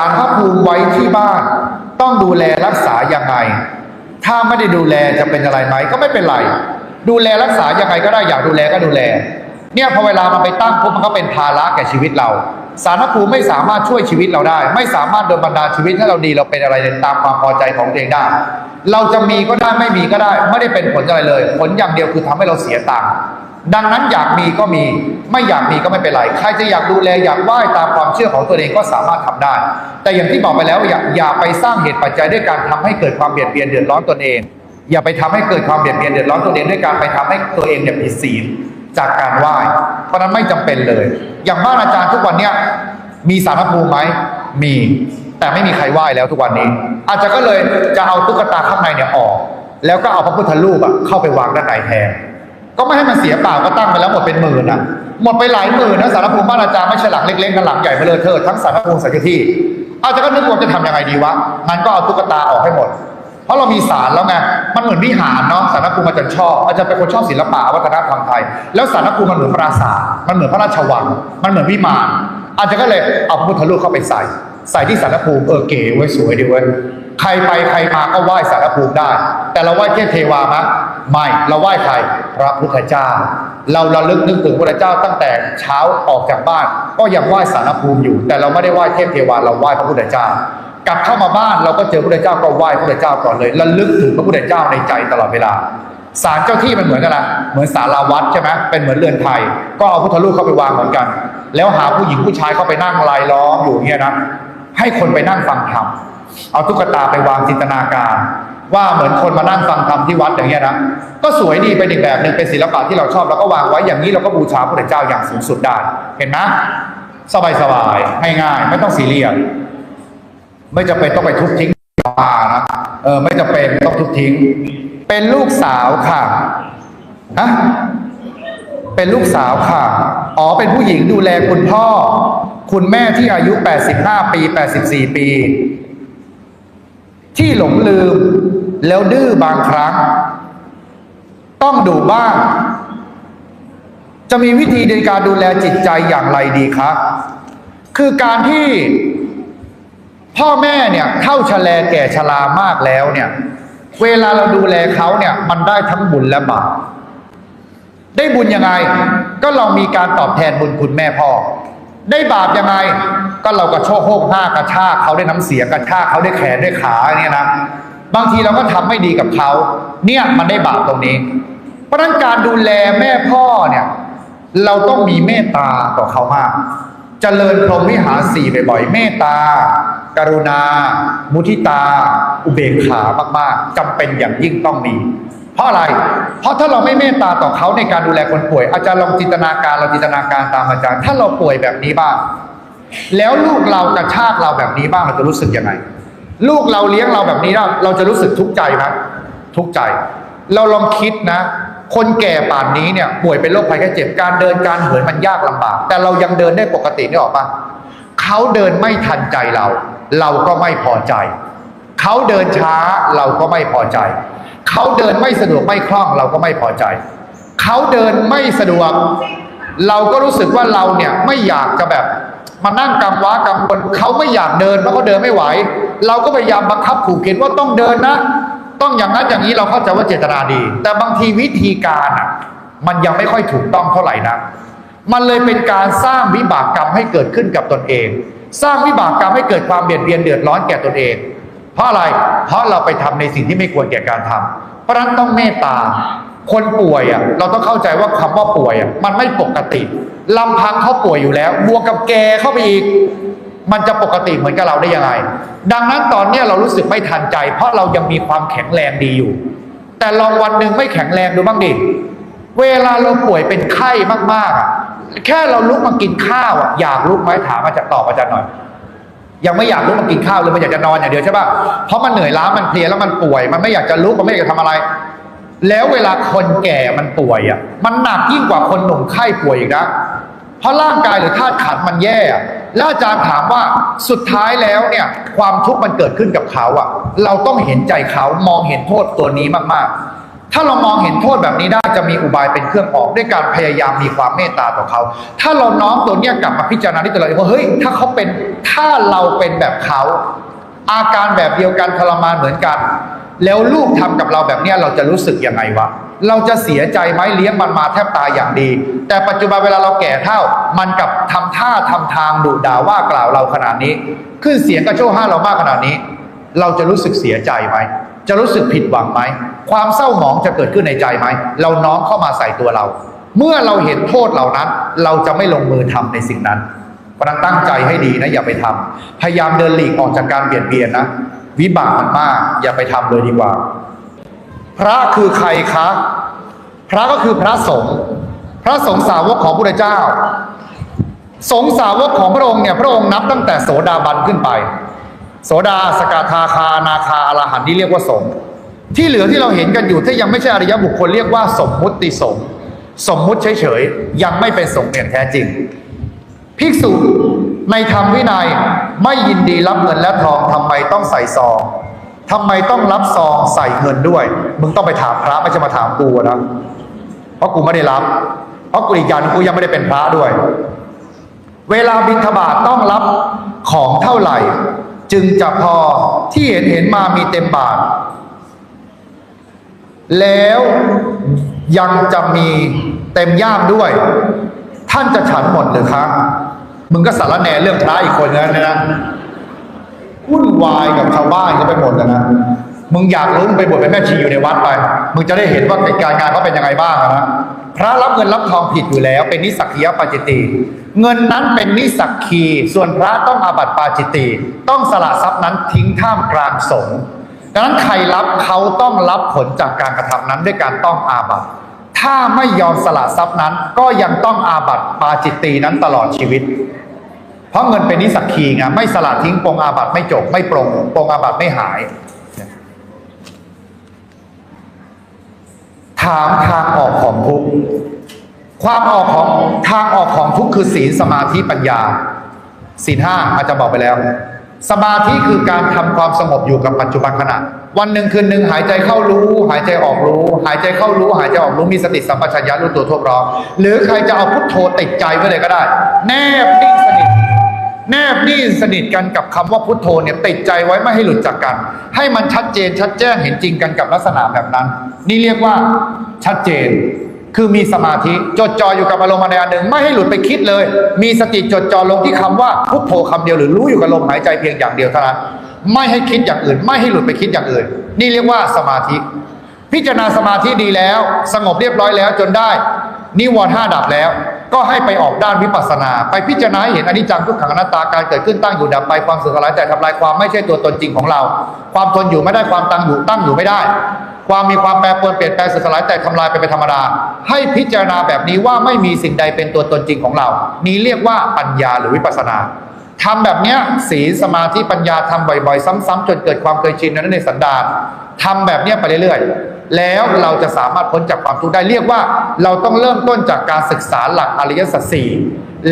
ารพระภูมิไว้ที่บ้าน ต้องดูแลรักษายังไง ถ้าไม่ได้ดูแลจะเป็นอะไรไหมก็ไม่เป็นไร ดูแลรักษายังไงก็ได้อยากดูแลก็ดูแล เนี่ยพอเวลามันไปตั้งปุ๊บมันก็เป็นภาระแก่ชีวิตเรา สารพระภูมิไม่สามารถช่วยชีวิตเราได้ ไม่สามารถโดนบันดาลชีวิตให้เราดีเราเป็นอะไรตามความพอใจของตัวเองได้ เราจะมีก็ได้ไม่มีก็ได้ ไม่ได้เป็นผลอะไรเลย ผลอย่างเดียวคือทำให้เราเสียตังค์ ดังนั้นอยากมีก็มี ไม่อยากมีก็ไม่เป็นไร ใครจะอยากดูแลอยากไหว้ตามความเชื่อของตัวเองก็สามารถทำได้ แต่อย่างที่บอกไปแล้วอย่าอย่าไปสร้างเหตุปัจจัยด้วยการทำให้เกิดความเบียดเบียนเดือดร้อนตนเอง อย่าไปทำให้เกิดความเบียดเบียนเดือดร้อนตัวเองด้วยการไปทำให้ตัวเองเนี่ยผิดศีลจากการไหว้ เพราะนั้นไม่จำเป็นเลย อย่างบ้านอาจารย์ทุกวันเนี้ยมีสารภูมิไหมมี แต่ไม่มีใครไหว้แล้วทุกวันนี้ อาจจะก็เลยจะเอาตุ๊กตาข้างในเนี่ยออก แล้วก็เอาพระพุทธรูปอะเข้าไปวางด้านในแทน ก็ไม่ให้มันเสียเปล่าก็ตั้งไปแล้วหมดเป็นหมื่นอะ หมดไปหลายหมื่นนะสารภูมิบ้านอาจารย์ไม่ใช่หลังเล็กๆนหลังใหญ่ไปเลยเธอทั้งสารภูมิสักที่อาจารย์ก็นึกว่าจะทำยังไงดีวะงั้นก็เอาตุ๊กตาออกให้หมด เพราะเรามีศาลแล้วไงมันเหมือนวิหารเนาะสารภูมิอาจารย์ชอบอาจารย์เป็นคนชอบศิลปะวัฒนธรรมไทย แล้วสารภูมิมันเหมือนปราสาทมันเหมือนพระราชวัง มันเหมือนวิมานอาจารย์ก็เลยเอาพระพุทธรูปเข้าไปใส่ ใส่ที่สารภูมิเออเก๋เว้ยสวยดีเว้ยใครไปใครมาก็ไหว้สารภูมิได้ แต่เราไหว้เทพเทวามะไม่เราไหว้ใครพระพุทธเจ้า เราระลึกนึกถึงพระเจ้าตั้งแต่เช้าออกจากบ้าน ก็ยังไหว้สารภูมิอยู่ แต่เราไม่ได้ไหว้เทพเทวาเราไหว้พระพุทธเจ้ากลับเข้ามาบ้านเราก็เจอพระพุทธเจ้าก็ไหว้พระพุทธเจ้าก่อนเลยระลึกถึงพระพุทธเจ้าในใจตลอดเวลาศาลเจ้าที่มันเหมือนกันนะเหมือนศาลาวัดใช่ไหมเป็นเหมือนเรือนไทย ก็เอาพุทธรูปเข้าไปวางเหมือนกัน แล้วหาผู้หญิงผู้ชายเข้าไปนั่งลายล้อมอยู่เงี้ยนะ ให้คนไปนั่งฟังธรรมเอาตุ๊กตาไปวางจินตนาการ ว่าเหมือนคนมานั่งฟังธรรมที่วัดอย่างเงี้ยนะก็สวยดีเป็นอีกแบบหนึ่งเป็นศิลปะที่เราชอบแล้วก็วางไว้อย่างนี้เราก็บูชาพระเจ้าอย่างสูงสุดได้เห็นไหมสบายสบายง่ายๆไม่ต้องซีเรียสไม่จะเป็นต้องไปทุบทิ้งปานะเออไม่จะเป็นต้องทุบทิ้ง เป็นลูกสาวค่ะฮะเป็นลูกสาวค่ะ อ๋อเป็นผู้หญิงดูแลคุณพ่อ คุณแม่ที่อายุ 85 ปี 84 ปี ที่หลงลืมแล้วดื้อบางครั้ง ต้องดูบ้าง จะมีวิธีในการดูแลจิตใจอย่างไรดีครับ คือการที่พ่อแม่เนี่ยเข้าชะแลแก่ชรามากแล้วเนี่ย เวลาเราดูแลเขาเนี่ย มันได้ทั้งบุญและบาปได้บุญยังไง ก็เรามีการตอบแทนบุญคุณแม่พ่อ ได้บาปยังไง ก็เรากระโชกโฮกหน้ากระชากเขาได้น้ำเสียงกระชากเขาได้แขนได้ขาเนี่ยนะบางทีเราก็ทำไม่ดีกับเขาเนี่ยมันได้บาปตรงนี้ เพราะนั้นการดูแลแม่พ่อเนี่ย เราต้องมีเมตตาต่อเขามากเจริญพรหมวิหารสี่บ่อยๆเมตตากรุณา มุทิตา อุเบกขามากๆจำเป็นอย่างยิ่งต้องมี เพราะอะไร เพราะถ้าเราไม่เมตตาต่อเขาในการดูแลคนป่วย อาจารย์ลองจินตนาการเราจินตนาการตามอาจารย์ ถ้าเราป่วยแบบนี้บ้าง แล้วลูกเรากระชากเราแบบนี้บ้างเราจะรู้สึกยังไง ลูกเราเลี้ยงเราแบบนี้แล้วเราจะรู้สึกทุกข์ใจไหมทุกข์ใจ เราลองคิดนะ คนแก่ป่านนี้เนี่ยป่วยเป็นโรคภัยแค่เจ็บการเดินการเหินมันยากลำบาก แต่เรายังเดินได้ปกตินี่ออกปะเขาเดินไม่ทันใจเรา เราก็ไม่พอใจ เขาเดินช้าเราก็ไม่พอใจ เขาเดินไม่สะดวกไม่คล่องเราก็ไม่พอใจ เขาเดินไม่สะดวก เราก็รู้สึกว่าเราเนี่ยไม่อยากจะแบบมานั่งกำว้ากำคนเขาไม่อยากเดินเพราะเขาเดินไม่ไหว เราก็พยายามบังคับขู่เข็นว่าต้องเดินนะ ต้องอย่างนั้นอย่างนี้เราเข้าใจว่าเจตนาดี แต่บางทีวิธีการอะมันยังไม่ค่อยถูกต้องเท่าไหร่นะมันเลยเป็นการสร้างวิบากกรรมให้เกิดขึ้นกับตนเอง สร้างวิบากกรรมให้เกิดความเบียดเบียนเดือดร้อนแก่ตนเอง เพราะอะไร เพราะเราไปทำในสิ่งที่ไม่ควรแก่การทำเพราะนั้นต้องเมตตา คนป่วยอะ เราต้องเข้าใจว่าคำว่าป่วยอะมันไม่ปกติลำพังเขาป่วยอยู่แล้ว บวกกับแกเข้าไปอีก มันจะปกติเหมือนกับเราได้ยังไง ดังนั้นตอนเนี้เรารู้สึกไม่ทันใจ เพราะเรายังมีความแข็งแรงดีอยู่ แต่ลองวันหนึ่งไม่แข็งแรงดูบ้างดิ เวลาเราป่วยเป็นไข้มากๆอะแค่เราลุกมากินข้าวอะอยากลุกไหมถามมาจากตอบอาจารย์หน่อย ยังไม่อยากลุกมากินข้าวเลยมันอยากจะนอนอย่างเดียวใช่ป่ะเพราะมันเหนื่อยล้ามันเพลียแล้วมันป่วย มันไม่อยากจะลุกมันไม่อยากจะทำอะไร แล้วเวลาคนแก่มันป่วยอะ มันหนักยิ่งกว่าคนหนุ่มไข้ป่วยอีกนะเพราะร่างกายหรือธาตุขันมันแย่แล้วอาจารย์ถามว่าสุดท้ายแล้วเนี่ย ความทุกข์มันเกิดขึ้นกับเขาอะ เราต้องเห็นใจเขามองเห็นโทษตัวนี้มากๆ ถ้าเรามองเห็นโทษแบบนี้ได้จะมีอุบายเป็นเครื่องออกด้วยการพยายามมีความเมตตาต่อเขา ถ้าเราน้อมตัวเนี้ยกลับมาพิจารณาที่ตัวเราเองว่าเฮ้ยถ้าเขาเป็นถ้าเราเป็นแบบเขา อาการแบบเดียวกันทรมานเหมือนกัน แล้วลูกทำกับเราแบบเนี้ยเราจะรู้สึกยังไงวะเราจะเสียใจไหมเลี้ยงมันมาแทบตายอย่างดี แต่ปัจจุบันเวลาเราแก่เท่า มันกลับทำท่าทำทางดุด่าว่ากล่าวเราขนาดนี้ ขึ้นเสียงกระโชกห้าเรามากขนาดนี้ เราจะรู้สึกเสียใจไหม จะรู้สึกผิดหวังไหม ความเศร้าหมองจะเกิดขึ้นในใจไหม เราน้อมเข้ามาใส่ตัวเรา เมื่อเราเห็นโทษเหล่านั้น เราจะไม่ลงมือทำในสิ่งนั้นเพราะนั้นตั้งใจให้ดีนะ อย่าไปทำพยายามเดินหลีกออกจากการเบียดเบียนนะ วิบากมันมาก อย่าไปทำเลยดีกว่า พระคือใครคะ พระก็คือพระสงฆ์พระสงฆ์สาวกของพระเจ้า สงฆ์สาวกของพระองค์เนี่ยพระองค์นับตั้งแต่โสดาบันขึ้นไป โสดาสกทาคาคา หันต์นี่เรียกว่าสงฆ์ที่เหลือที่เราเห็นกันอยู่ถ้ายังไม่ใช่อริยบุคคลเรียกว่าสมมุติสงฆ์สมมุติเฉยๆยังไม่เป็นสงฆ์อย่างแท้จริง ภิกษุในธรรมวินัยไม่ยินดีรับเงินและทองทำไมต้องใส่ซองทำไมต้องรับซองใส่เงินด้วย มึงต้องไปถามพระไม่ใช่มาถามกูนะเพราะกูไม่ได้รับ เพราะกูอีกอย่างหนึ่งกูยังไม่ได้เป็นพระด้วย เวลาบิณฑบาตต้องรับของเท่าไหร่ จึงจะพอที่เห็นเห็นมามีเต็มบาท แล้วยังจะมีเต็มย่ามด้วย ท่านจะฉันหมดหรือครับมึงก็สารแหน่เรื่องพระอีกคนนั้นนะวุ่นวายกับชาวบ้านก็ไปหมดแล้วนะมึงอยากรู้มึงไปบวชเป็นแม่ชีอยู่ในวัดไป มึงจะได้เห็นว่ากิจการงานเขาเป็นยังไงบ้างนะ พระรับเงินรับทองผิดอยู่แล้ว เป็นนิสักคียปาจิตติเงินนั้นเป็นนิสักคี ส่วนพระต้องอาบัติปาจิตติต้องสละทรัพย์นั้นทิ้งท่ามกลางสงฆ์ดังนั้นใครรับเขาต้องรับผลจากการกระทำนั้นด้วยการต้องอาบัติถ้าไม่ยอมสละทรัพย์นั้น ก็ยังต้องอาบัติปาจิตตีนั้นตลอดชีวิต เพราะเงินเป็นนิสักคีไงไม่สละทิ้งปรงอาบัติไม่จบไม่ปรงปรงอาบัติไม่หาย ถามทางออกของทุกข์ความออกของทางออกของทุกข์คือศีลสมาธิปัญญา ศีลห้าอาจจะบอกไปแล้ว สมาธิคือการทำความสงบอยู่กับปัจจุบันขณะ วันหนึ่งคืนหนึ่งหายใจเข้ารู้ หายใจออกรู้ หายใจเข้ารู้ หายใจออกรู้มีสติสัมปชัญญะรู้ตัวทั่วพร้อมหรือใครจะเอาพุทโธติดใจไว้เลยก็ได้ แนบนิ่งสนิท แนบนิ่สนิทกันกับคำว่าพุทโธเนี่ยติดใจไว้ไม่ให้หลุดจากกัน ให้มันชัดเจนชัดแจ้งเห็นจริงกันกับลักษณะแบบนั้น นี่เรียกว่าชัดเจน คือมีสมาธิจดจ่ออยู่กับอารมณ์อันใดอันหนึ่งไม่ให้หลุดไปคิดเลย มีสติจดจ่อลงที่คำว่าพุทโธคำเดียวหรือรู้อยู่กับลมหายใจเพียงอย่างเดียวเท่านั้นไม่ให้คิดอย่างอื่น ไม่ให้หลุดไปคิดอย่างอื่น นี่เรียกว่าสมาธิ พิจารณาสมาธิดีแล้ว สงบเรียบร้อยแล้วจนได้ นิวรณ์ห้าดับแล้ว ก็ให้ไปออกด้านวิปัสสนา ไปพิจารณาเห็นอนิจจังทุกขังอนัตตาการเกิดขึ้นตั้งอยู่ดับไปความสุขอะไรแต่ทำลายความไม่ใช่ตัวตนจริงของเรา ความทนอยู่ไม่ได้ความตั้งอยู่ตั้งอยู่ไม่ได้ ความมีความแปรปรวนเปลี่ยนแปลงสุขสลายแต่ทำลายไปเป็นธรรมดาให้พิจารณาแบบนี้ว่าไม่มีสิ่งใดเป็นตัวตนจริงของเรา นี้เรียกว่าปัญญาหรือวิปัสสนา ทำแบบเนี้ยศีลสมาธิปัญญาทำบ่อยๆ ซ้ำๆจนเกิดความเคยชินนั้นในสันดานทำแบบเนี้ยไปเรื่อยๆ แล้วเราจะสามารถพ้นจากความทุกข์ได้เรียกว่า เราต้องเริ่มต้นจากการศึกษาหลักอริยสัจสี่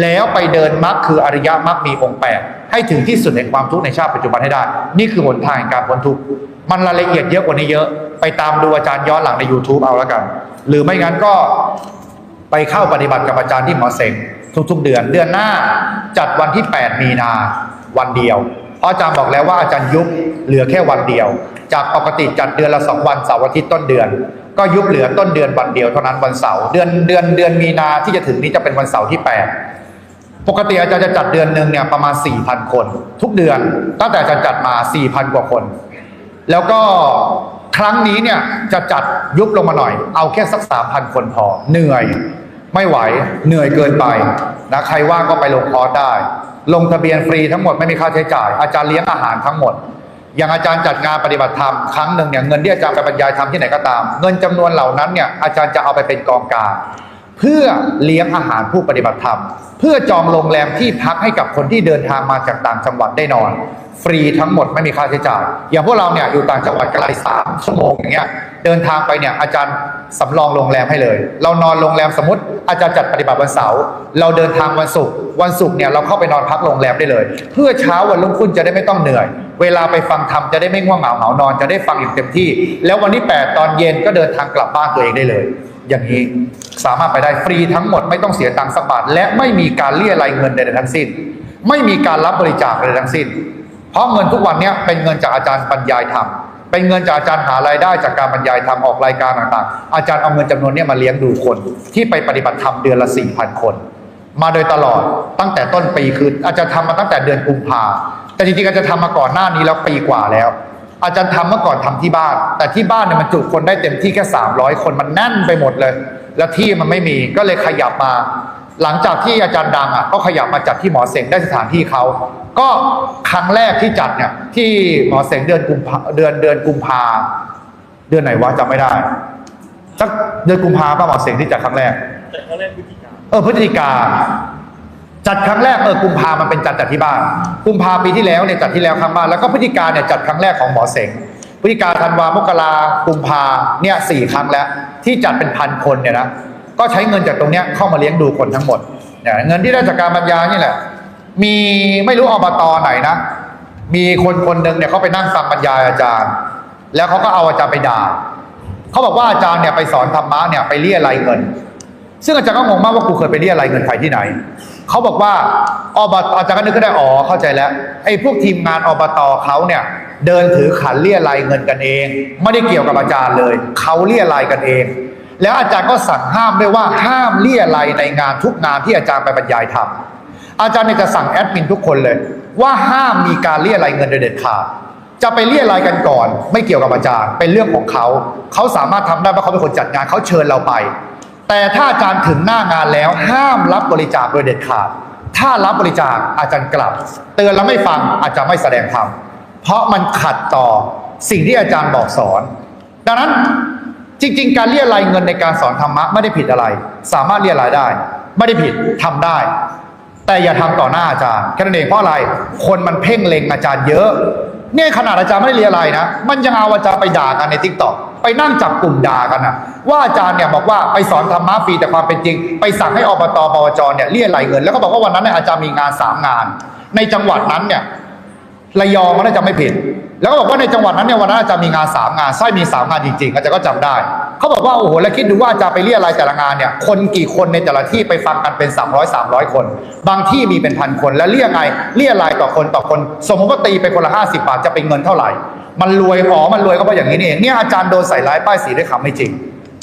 แล้วไปเดินมรรคคืออริยมรรคมีองค์แปดให้ถึงที่สุดในความทุกข์ในชาติปัจจุบันให้ได้ นี่คือหนทางแห่งการพ้นทุกข์มันรายละเอียดเยอะกว่านี้เยอะ ไปตามดูอาจารย์ย้อนหลังใน YouTube เอาแล้วกัน หรือไม่งั้นก็ไปเข้าปฏิบัติกับอาจารย์ที่หมอเสง ทุกๆเดือนเดือนหน้าจัดวันที่ 8 มีนาวันเดียว เพราะอาจารย์บอกแล้วว่าอาจารย์ยุบเหลือแค่วันเดียว จากปกติจัดเดือนละสองวันเสาร์อาทิตย์ต้นเดือน ก็ยุบเหลือต้นเดือนวันเดียวเท่านั้นวันเสาร์เดือนเดือนเดือนมีนาที่จะถึงนี้จะเป็นวันเสาร์ที่ 8 ปกติอาจารย์จะจัดเดือนหนึ่งเนี่ยประมาณ 4,000 คน ทุกเดือนตั้งแต่อาจารย์จัดมา 4,000 กว่าคน แล้วก็ครั้งนี้เนี่ยจะจัดยุบลงมาหน่อย เอาแค่สักสามพันคนพอเหนื่อย ไม่ไหวเหนื่อยเกินไปนะใครว่างก็ไปลงคอร์สได้ ลงทะเบียนฟรีทั้งหมดไม่มีค่าใช้จ่าย อาจารย์เลี้ยงอาหารทั้งหมด อย่างอาจารย์จัดงานปฏิบัติธรรมครั้งหนึ่งเนี่ยเงินที่อาจารย์ไปบรรยายทำที่ไหนก็ตาม เงินจำนวนเหล่านั้นเนี่ยอาจารย์จะเอาไปเป็นกองกลางเพื่อเลี้ยงอาหารผู้ปฏิบัติธรรม เพื่อจองโรงแรมที่พักให้กับคนที่เดินทางมาจากต่างจังหวัดได้นอน ฟรีทั้งหมดไม่มีค่าใช้จ่ายอย่างพวกเราเนี่ยอยู่ต่างจังหวัดไกลสามชั่วโมงอย่างเงี้ย เดินทางไปเนี่ยอาจารย์สำรองโรงแรมให้เลย เรานอนโรงแรมสมมติอาจารย์จัดปฏิบัติวันเสาร์เราเดินทางวันศุกร์วันศุกร์เนี่ยเราเข้าไปนอนพักโรงแรมได้เลย เพื่อเช้าวันรุ่งขึ้นจะได้ไม่ต้องเหนื่อย เวลาไปฟังธรรมจะได้ไม่ง่วงเหงาเหานอนจะได้ฟังอย่างเต็มที่ แล้ววันที่8ตอนเย็นก็เดินทางกลับบ้านตัวเองได้เลย อย่างนี้สามารถไปได้ฟรีทั้งหมดไม่ต้องเสียตังค์สักบาทและไม่มีการเลี่ยรายเงินใดๆทั้งสิ้น ไม่มีการรับบริจาคใดๆทั้งสิ้น เพราะเงินทุกวันเนี้ยเป็นเงินจากอาจารย์บรรยายธรรม เป็นเงินจากอาจารย์หารายได้จากการบรรยายธรรมออกรายการต่างๆ อาจารย์เอาเงินจำนวนนี้มาเลี้ยงดูคน ที่ไปปฏิบัติธรรมเดือนละ4,000คน มาโดยตลอดตั้งแต่ต้นปีคืออาจารย์ทำมาตั้งแต่เดือนกุมภาแต่จริงๆอาจารย์ทำมาก่อนหน้านี้แล้วปีกว่าแล้ว อาจารย์ทำเมื่อก่อนทำที่บ้าน แต่ที่บ้านเนี่ยมันจุคนได้เต็มที่แค่300 คนมันแน่นไปหมดเลย แล้วที่มันไม่มีก็เลยขยับมา หลังจากที่อาจารย์ดังอะก็ขยับมาจัดที่หมอเสงได้สถานที่เขา ก็ครั้งแรกที่จัดเนี่ยที่หมอเสงเดือนกุมภาเดือนเดือนกุมภาเดือนไหนวะจำไม่ได้สักเดือนกุมภาป่ะหมอเสงที่จัดครั้งแรกแต่ครั้งแรกพฤศจิกาเออพฤศจิกาจัดครั้งแรกเออกุมภามันเป็นจัดจัดที่บ้านกุมภาปีที่แล้วเนี่ยจัดที่แล้วครั้งบ้านแล้วก็พฤศจิกาเนี่ยจัดครั้งแรกของหมอเสงพฤศจิกาธันวามกรากุมภาเนี่ยสี่ครั้งแล้ว ที่จัดเป็นพันคนเนี่ยนะ ก็ใช้เงินจากตรงเนี้ยเข้ามาเลี้ยงดูคนทั้งหมดเนี่ยเงินที่ได้จากการบรรยายนี่แหละ มีไม่รู้อบตอไหนนะ มีคนคนหนึ่งเนี่ยเขาไปนั่งฟังบรรยายอาจารย์ แล้วเขาก็เอาอาจารย์ไปด่าเขาบอกว่าอาจารย์เนี่ยไปสอนธรรมะเนี่ยไปเรียรายเงิน ซึ่งอาจารย์ก็งงมากว่ากูเคยไปเรียรายเงินใครที่ไหนเขาบอกว่าอบตอาจารย์ก็นึกขึ้นได้อ๋อเข้าใจแล้วไอ้พวกทีมงานอบตเขาเนี่ยเดินถือขันเรียรายเงินกันเอง ไม่ได้เกี่ยวกับอาจารย์เลยเขาเรียรายกันเอง แล้วอาจารย์ก็สั่งห้ามด้วยว่าห้ามเรียไรในงานทุกงานที่อาจารย์ไปบรรยายทำอาจารย์เนี่ยจะสั่งแอดมินทุกคนเลย ว่าห้ามมีการเรียไรเงินโดยเด็ดขาดจะไปเรียรายกันก่อน ไม่เกี่ยวกับอาจารย์เป็นเรื่องของเขาเขาสามารถทำได้เพราะเขาเป็นคนจัดงานเขาเชิญเราไป แต่ถ้าอาจารย์ถึงหน้างานแล้ว ห้ามรับบริจาคโดยเด็ดขาด ถ้ารับบริจาคอาจารย์กลับ เตือนแล้วไม่ฟังอาจารย์ไม่แสดงธรรมเพราะมันขัดต่อสิ่งที่อาจารย์บอกสอน ดังนั้น จริง ๆ การเรียรายเงินในการสอนธรรมะไม่ได้ผิดอะไร สามารถเรียรายได้ ไม่ได้ผิดทำได้ แต่อย่าทำต่อหน้าอาจารย์แค่นั้นเองเพราะอะไร คนมันเพ่งเล็งอาจารย์เยอะ เนี่ยขนาดอาจารย์ไม่ได้เรียนอะไรนะ มันยังเอาอาจารย์ไปด่ากันในทิกตอกไปนั่งจับกลุ่มด่ากันนะว่าอาจารย์เนี่ยบอกว่าไปสอนธรรมะฟรีแต่ความเป็นจริง ไปสั่งให้อบตปวจเนี่ยเรียรายเงิน แล้วก็บอกว่าวันนั้นเนี่ยอาจารย์มีงานสามงาน ในจังหวัดนั้นเนี่ย ระยองมันน่าจะไม่ผิด แล้วก็บอกว่าในจังหวัดนั้นเนี่ยวันนั้นอาจารย์มีงานสามงานไส้มีสามงานจริงๆอาจารย์ก็จำได้เขาบอกว่าโอ้โหแล้วคิดดูว่าอาจารย์ไปเรียรายแต่ละงานเนี่ยคนกี่คนในแต่ละที่ไปฟังกันเป็น 300 300 คน บางที่มีเป็นพันคนแล้วเรียกไงเรียรายต่อคนต่อคน สมมติว่าตีไปคนละ50บาทจะเป็นเงินเท่าไหร่ มันรวยอ๋อมันรวยก็เพราะอย่างนี้นี่เองเนี่ยอาจารย์โดนใส่ร้ายป้ายสีด้วยคำไม่จริง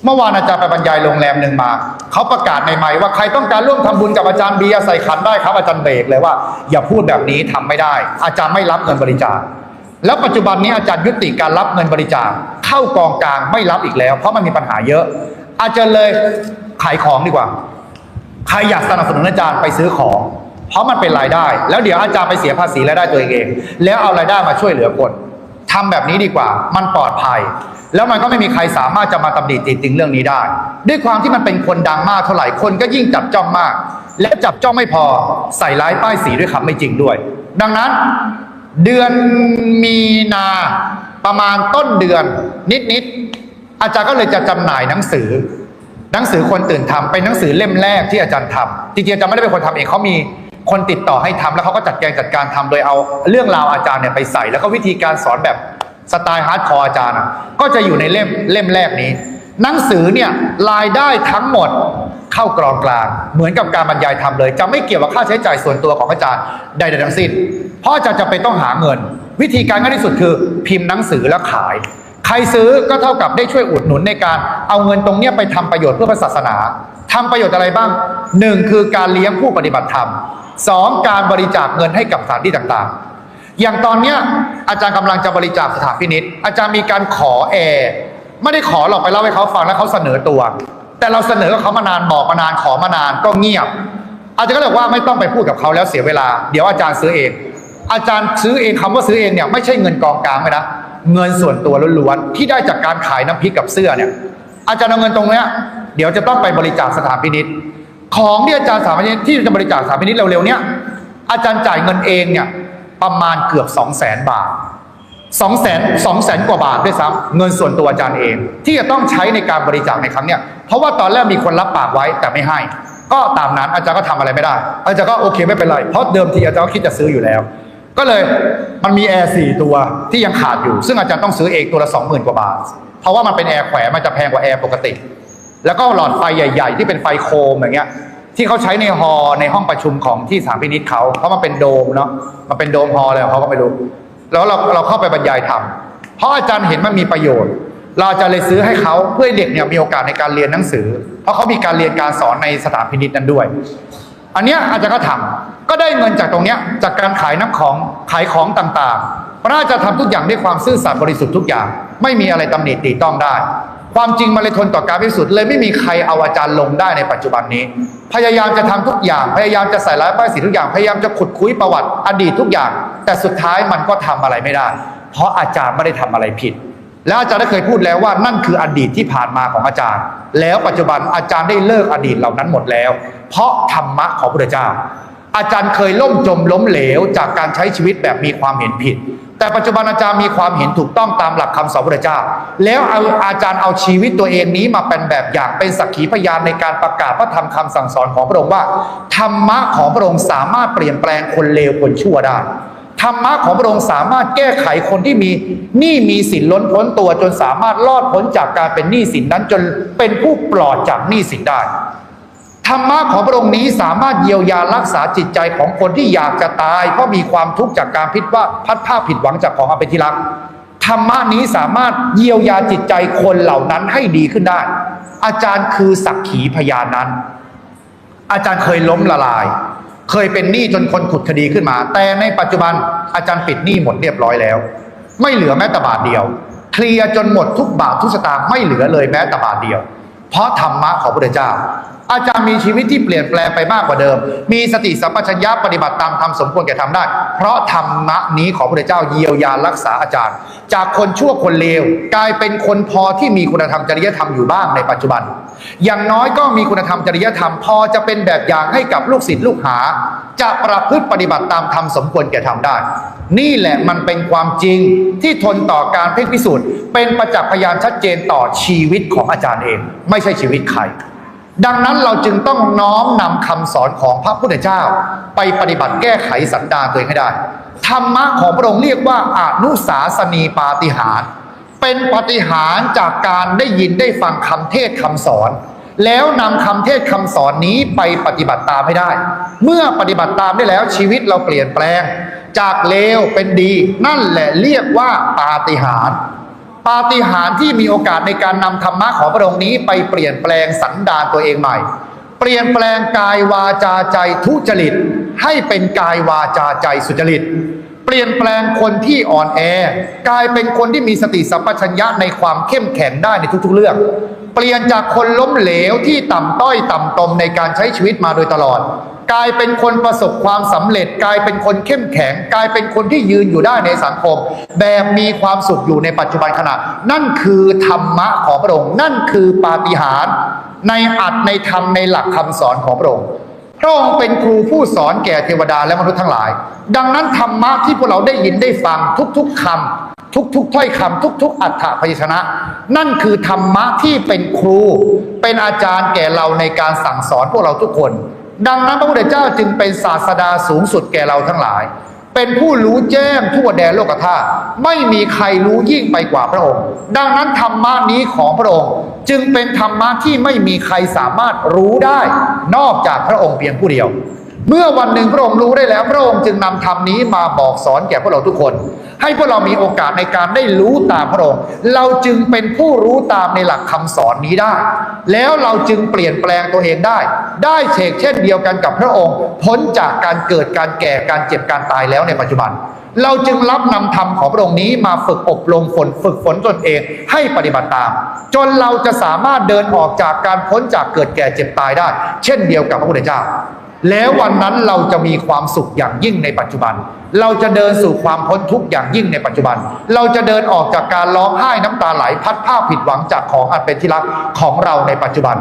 เมื่อวานอาจารย์ไปบรรยายโรงแรมหนึ่งมา เขาประกาศในไมค์ว่าใครต้องการร่วมทำบุญกับอาจารย์เบียร์ใส่ขันได้ครับอาจารย์เบรกเลยว่า อย่าพูดแบบนี้ทำไม่ได้ อาจารย์ไม่รับเงินบริจาค แล้วปัจจุบันนี้อาจารย์ยุติการรับเงินบริจาค เข้ากองกลางไม่รับอีกแล้ว เพราะมันมีปัญหาเยอะ อาจารย์เลยขายของดีกว่า ใครอยากสนับสนุนอาจารย์ไปซื้อของ เพราะมันเป็นรายได้ แล้วเดี๋ยวอาจารย์ไปเสียภาษีรายได้ตัวเองเองแล้วเอารายได้มาช่วยเหลือคนทำแบบนี้ดีกว่า มันปลอดภัย แล้วมันก็ไม่มีใครสามารถจะมาตำหนิติติงเรื่องนี้ได้ ด้วยความที่มันเป็นคนดังมากเท่าไหร่คนก็ยิ่งจับจ้องมาก และจับจ้องไม่พอใส่ร้ายป้ายสีด้วยคำไม่จริงด้วย ดังนั้นเดือนมีนาประมาณต้นเดือนนิดๆอาจารย์ก็เลยจะจำหน่ายหนังสือ หนังสือคนตื่นทำเป็นหนังสือเล่มแรกที่อาจารย์ทำจริงๆอาจารย์ไม่ได้เป็นคนทำเองเขามีคนติดต่อให้ทำแล้วเขาก็จัดแจงจัดการทำโดยเอาเรื่องราวอาจารย์เนี่ยไปใส่ แล้วก็วิธีการสอนแบบ สไตล์ฮาร์ดคอร์อาจารย์ ก็จะอยู่ในเล่มเล่มแรกนี้ หนังสือเนี่ยรายได้ทั้งหมดเข้ากรองกลาง เหมือนกับการบรรยายทำเลย จะไม่เกี่ยวกับค่าใช้จ่ายส่วนตัวของอาจารย์ใดๆทั้งสิ้น เพราะอาจารย์จะไปนต้องหาเงิน วิธีการง่ายที่สุดคือ พิมพ์หนังสือแล้วขาย ใครซื้อก็เท่ากับได้ช่วยอุดหนุนในการเอาเงินตรงเนี้ยไปทำประโยชน์เพื่อพระศาสนาทำประโยชน์อะไรบ้างหนึ่งคือการเลี้ยงผู้ปฏิบัติธรรมสองการบริจาคเงินให้กับสถานที่ต่างๆ อย่างตอนเนี้ยอาจารย์กำลังจะบริจาคสถานพินิษอาจารย์มีการขอแอร์ไม่ได้ขอหรอกไปเล่าให้เขาฟังแล้วเขาเสนอตัว แต่เราเสนอเขามานานบอกมานานขอมานานก็เงียบ อาจารย์ก็เลยว่าไม่ต้องไปพูดกับเขาแล้วเสียเวลาเดี๋ยวอาจารย์ซื้อเอง อาจารย์ซื้อเองคำว่าซื้อเองเนี่ยไม่ใช่เงินกองกลางเลยนะเงินส่วนตัวล้วนๆที่ได้จากการขายน้ำพริกกับเสื้อเนี่ยอาจารย์เอาเงินตรงเนี้ยเดี๋ยวจะต้องไปบริจาคสถานพินิษของที่อาจารย์สถานพินิษที่จะบริจาคสถานพินิษเร็วๆเนี่ยอาจารย์จ่ายเงินเองเนี่ย ประมาณเกือบ2 0 0แสนบาทสองแสนสองแสนกว่าบาทด้วยซ้ำเงินส่วนตัวอาจารย์เอง ที่จะต้องใช้ในการบริจาคในครั้งเนี้ยเพราะว่าตอนแรกมีคนรับปากไว้แต่ไม่ให้ ก็ตามนั้นอาจารย์ก็ทำอะไรไม่ได้ อาจารย์ก็โอเคไม่เป็นไร เพราะเดิมทีอาจารย์ก็คิดจะซื้ออยู่แล้ว ก็เลยมันมีแอร์สี่ตัวที่ยังขาดอยู่ ซึ่งอาจารย์ต้องซื้อเองตัวละสองหมื่นกว่าบาท เพราะว่ามันเป็นแอร์แขวนมันจะแพงกว่าแอร์ปกติ แล้วก็หลอดไฟใหญ่ ๆ ที่เป็นไฟโคมอย่างเงี้ย ที่เขาใช้ในฮอลในห้องประชุมของที่สถามพินิษเขาเพราะมันเป็นโดมเนาะมันเป็นโดมฮอลล์เลยเขาก็ไม่รู้ แล้วเราเราเข้าไปบรรยายธรรมเพราะอาจารย์เห็นมันมีประโยชน์ เราจะเลยซื้อให้เขาเพื่อเด็กเนี่ยมีโอกาสในการเรียนหนังสือ เพราะเขามีการเรียนการสอนในสถานพินิษนั้นด้วย อันเนี้ยอาจารย์ก็ทำก็ได้เงินจากตรงเนี้ยจากการขายน้ำของขายของต่างๆพระอาจารย์ทำทุกอย่างด้วยความซื่อสัตย์บริสุทธิ์ทุกอย่าง ไม่มีอะไรตำหนิติต้องได้ ความจริงมาเลยทนต่อการพิสูจน์เลยไม่มีใครเอาอาจารย์ลงได้ในปัจจุบันนี้ พยายามจะทำทุกอย่าง พยายามจะใส่ร้ายป้ายสีทุกอย่าง พยายามจะขุดคุยประวัติ อดีตทุกอย่าง แต่สุดท้ายมันก็ทำอะไรไม่ได้ เพราะอาจารย์ไม่ได้ทำอะไรผิด แล้วอาจารย์ได้เคยพูดแล้วว่านั่นคืออดีตที่ผ่านมาของอาจารย์ แล้วปัจจุบันอาจารย์ได้เลิกอดีตเหล่านั้นหมดแล้ว เพราะธรรมะของพระเจ้า อาจารย์เคยล่มจมล้มเหลวจากการใช้ชีวิตแบบมีความเห็นผิด แต่ปัจจุบันอาจารย์มีความเห็นถูกต้องตามหลักคำสอนพระเจ้า แล้วเอาอาจารย์เอาชีวิตตัวเองนี้มาเป็นแบบอย่างเป็นสักขีพยานในการประกาศพระธรรมคำสั่งสอนของพระองค์ว่า ธรรมะของพระองค์สามารถเปลี่ยนแปลงคนเลวคนชั่วได้ธรรมะของพระองค์สามารถแก้ไขคนที่มีหนี้มีสินล้นพ้นตัวจนสามารถรอดพ้นจากการเป็นหนี้สินนั้นจนเป็นผู้ปลอดจากหนี้สินได้ ธรรมะของพระองค์นี้สามารถเยียวยารักษาจิตใจของคนที่อยากจะตาย เพราะมีความทุกข์จากการพิดว่าพัดผ้าผิดหวังจากของอเป็นที่รักธรรมะนี้สามารถเยียวยาจิตใจคนเหล่านั้นให้ดีขึ้นได้ อาจารย์คือสักขีพยานนั้น อาจารย์เคยล้มละลาย เคยเป็นหนี้จนคนขุดคดีขึ้นมา แต่ในปัจจุบันอาจารย์ปิดหนี้หมดเรียบร้อยแล้ว ไม่เหลือแม้แต่บาทเดียว เคลียร์จนหมดทุกบาททุกสตางค์ไม่เหลือเลยแม้แต่บาทเดียว เพราะธรรมะของพระพุทธเจ้า อาจารย์มีชีวิตที่เปลี่ยนแปลงไปมากกว่าเดิม มีสติสัมปชัญญะปฏิบัติตามธรรมสมควรแก่ทำได้ เพราะธรรมะนี้ของพระเจ้าเยียวยารักษาอาจารย์ จากคนชั่วคนเลวกลายเป็นคนพอที่มีคุณธรรมจริยธรรมอยู่บ้างในปัจจุบัน อย่างน้อยก็มีคุณธรรมจริยธรรม พอจะเป็นแบบอย่างให้กับลูกศิษย์ลูกหา จะประพฤติปฏิบัติตามธรรมสมควรแก่ทำได้ นี่แหละมันเป็นความจริงที่ทนต่อการเพ่งพิสูจน์ เป็นประจักษ์พยานชัดเจนต่อชีวิตของอาจารย์เอง ไม่ใช่ชีวิตใครดังนั้นเราจึงต้องน้อมนำคำสอนของพระพุทธเจ้า ไปปฏิบัติแก้ไขสันดานตัวเองให้ได้ ธรรมะของพระองค์เรียกว่าอนุสาสนีปาฏิหาริย์ เป็นปฏิหารจากการได้ยินได้ฟังคำเทศคำสอน แล้วนำคำเทศคำสอนนี้ไปปฏิบัติตามให้ได้ เมื่อปฏิบัติตามได้แล้วชีวิตเราเปลี่ยนแปลง จากเลวเป็นดี นั่นแหละเรียกว่าปาฏิหาริย์ปาฏิหาริย์ที่มีโอกาสในการนำธรรมะของพระองค์นี้ไปเปลี่ยนแปลงสันดานตัวเองใหม่ เปลี่ยนแปลงกายวาจาใจทุจริต ให้เป็นกายวาจาใจสุจริต เปลี่ยนแปลงคนที่อ่อนแอ กลายเป็นคนที่มีสติสัมปชัญญะในความเข้มแข็งได้ในทุกๆเรื่อง เปลี่ยนจากคนล้มเหลวที่ต่ำต้อยต่ำตมในการใช้ชีวิตมาโดยตลอด กลายเป็นคนประสบความสำเร็จ กลายเป็นคนเข้มแข็ง กลายเป็นคนที่ยืนอยู่ได้ในสังคม แบบมีความสุขอยู่ในปัจจุบันขณะ นั่นคือธรรมะของพระองค์นั่นคือปาฏิหาริย์ในอัดในธรรมในหลักคำสอนของพระองค์ พระองค์เป็นครูผู้สอนแก่เทวดาและมนุษย์ทั้งหลาย ดังนั้นธรรมะที่พวกเราได้ยินได้ฟังทุกๆคำทุกๆถ้อยคำทุก ๆ อัฏฐพยัญชนะ นั่นคือธรรมะที่เป็นครู เป็นอาจารย์แก่เราในการสั่งสอนพวกเราทุกคน ดังนั้นพระพุทธเจ้าจึงเป็นศาสดาสูงสุดแก่เราทั้งหลาย เป็นผู้รู้แจ้งทั่วแดนโลกธาตุไม่มีใครรู้ยิ่งไปกว่าพระองค์ ดังนั้นธรรมะนี้ของพระองค์ จึงเป็นธรรมะที่ไม่มีใครสามารถรู้ได้ นอกจากพระองค์เพียงผู้เดียว เมื่อวันหนึ่งพระองค์รู้ได้แล้ว พระองค์จึงนำธรรมนี้มาบอกสอนแก่พวกเราทุกคน ให้พวกเรามีโอกาสในการได้รู้ตามพระองค์ เราจึงเป็นผู้รู้ตามในหลักคำสอนนี้ได้ แล้วเราจึงเปลี่ยนแปลงตัวเองได้ ได้เชกเช่นเดียวกันกับพระองค์ พ้นจากการเกิดการแก่การเจ็บการตายแล้วในปัจจุบัน เราจึงรับนำธรรมของพระองค์นี้มาฝึกอบรมฝนฝึกฝนตนเองให้ปฏิบัติตาม จนเราจะสามารถเดินออกจากการพ้นจากเกิดแก่เจ็บตายได้ เช่นเดียวกับพระพุทธเจ้า แล้ววันนั้นเราจะมีความสุขอย่างยิ่งในปัจจุบัน เราจะเดินสู่ความพ้นทุกข์อย่างยิ่งในปัจจุบัน เราจะเดินออกจากการร้องไห้น้ำตาไหลพัดผ้าผิดหวังจากของอันเป็นที่รักของเราในปัจจุบัน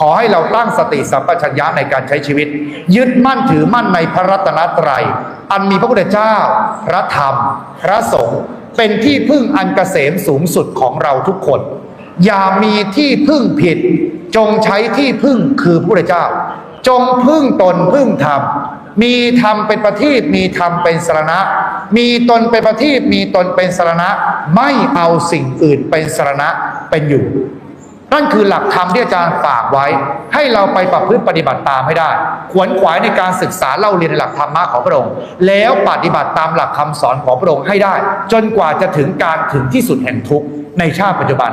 ขอให้เราตั้งสติสัมปชัญญะในการใช้ชีวิต ยึดมั่นถือมั่นในพระรัตนตรัย อันมีพระพุทธเจ้า พระธรรม พระสงฆ์เป็นที่พึ่งอันเกษมสูงสุดของเราทุกคน อย่ามีที่พึ่งผิด จงใช้ที่พึ่งคือพระพุทธเจ้า จงพึ่งตนพึ่งธรรมมีธรรมเป็นประทีปมีธรรมเป็นสรณะ มีตนเป็นประทีปมีตนเป็นสรณะ ไม่เอาสิ่งอื่นเป็นสรณะเป็นอยู่ นั่นคือหลักธรรมที่อาจารย์ฝากไว้ ให้เราไปประพฤติปฏิบัติตามให้ได้ ขวนขวายในการศึกษาเล่าเรียนหลักธรรมะของพระองค์ แล้วปฏิบัติตามหลักคำสอนของพระองค์ให้ได้ จนกว่าจะถึงการถึงที่สุดแห่งทุกข์ในชาติปัจจุบัน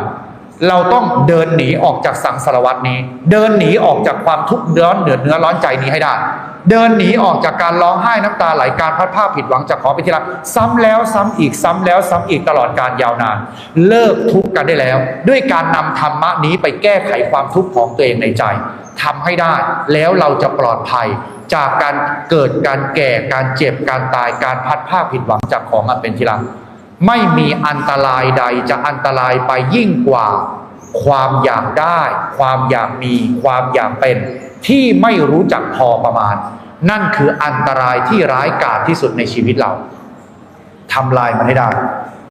เราต้องเดินหนีออกจากสังสารวัตนี้ เดินหนีออกจากความทุกข์ร้อนเดือดเนื้อร้อนใจนี้ให้ได้ เดินหนีออกจากการร้องไห้น้ำตาไหลการพัดผ้าผิดหวังจากขอไปทีละซ้ำแล้วซ้ำอีกซ้ำแล้วซ้ำอีกตลอดการยาวนาน เลิกทุกข์กันได้แล้ว ด้วยการนำธรรมะนี้ไปแก้ไขความทุกข์ของตัวเองในใจทำให้ได้แล้วเราจะปลอดภัยจากการเกิดการแก่การเจ็บการตายการพัดผ้าผิดหวังจากของอันเป็นทีละ ไม่มีอันตรายใดจะอันตรายไปยิ่งกว่า ความอยากได้ ความอยากมี ความอยากเป็น ที่ไม่รู้จักพอประมาณ นั่นคืออันตรายที่ร้ายกาจที่สุดในชีวิตเราทำลายมันให้ได้